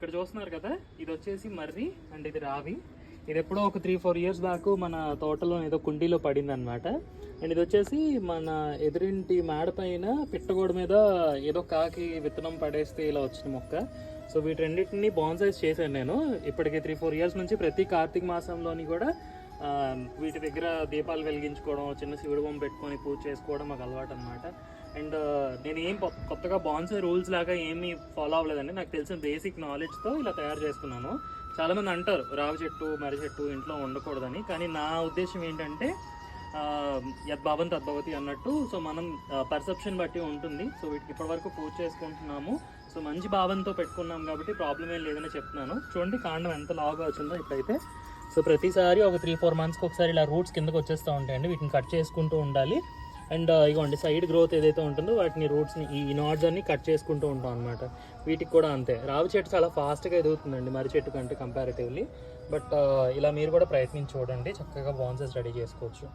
ఇక్కడ చూస్తున్నారు కదా? ఇది వచ్చేసి మర్రి అండ్ ఇది రావి. ఇది ఎప్పుడో ఒక త్రీ ఫోర్ ఇయర్స్ బ్యాక్ మన తోటలో ఏదో కుండీలో పడింది అనమాట అండ్ ఇది వచ్చేసి మన ఎదురింటి మేడ పైన పిట్టగోడ మీద ఏదో కాకి విత్తనం పడేస్తే ఇలా వచ్చిన మొక్క. సో వీటి రెండింటిని బాన్సైజ్ చేశాను నేను. ఇప్పటికి త్రీ ఫోర్ ఇయర్స్ నుంచి ప్రతి కార్తీక మాసంలోని కూడా వీటి దగ్గర దీపాలు వెలిగించుకోవడం చిన్న శివుడు బొమ్మ పెట్టుకొని పూజ చేసుకోవడం మాకు అలవాటు అనమాట అండ్ నేను ఏం కొత్తగా బాన్సై రూల్స్ లాగా ఏమీ ఫాలో అవ్వలేదండి. నాకు తెలిసిన బేసిక్ నాలెడ్జ్తో ఇలా తయారు చేసుకున్నాను. చాలామంది అంటారు రావి చెట్టు మర్రి చెట్టు ఇంట్లో ఉండకూడదని. కానీ నా ఉద్దేశం ఏంటంటే ఆ, యద్భావం తద్భవతి అన్నట్టు సో మనం పర్సెప్షన్ బట్టి ఉంటుంది. సో వీటికి ఇప్పటివరకు పూజ చేసుకుంటున్నాము. సో మంచి భావంతో పెట్టుకున్నాం కాబట్టి ప్రాబ్లం ఏం లేదని చెప్తున్నాను. చూడండి కాండం ఎంత లాగా వచ్చిందో ఇప్పుడైతే. సో ప్రతిసారి ఒక త్రీ ఫోర్ మంత్స్కి ఒకసారి ఇలా రూట్స్ కిందకు వచ్చేస్తూ ఉంటాయండి. వీటిని కట్ చేసుకుంటూ ఉండాలి. అండ్ ఇగోండి సైడ్ గ్రోత్ ఏదైతే ఉంటుందో వాటిని రూట్స్ని ఈ నాట్స్ అన్ని కట్ చేసుకుంటూ ఉంటాం అనమాట వీటికి కూడా అంతే. రావి చెట్టు చాలా ఫాస్ట్గా ఎదుగుతుందండి మర్రి చెట్టు కంటే కంపారిటివ్లీ బట్ uh, ఇలా మీరు కూడా ప్రయత్నించి చూడండి. చక్కగా బాన్సెస్ రెడీ చేసుకోవచ్చు.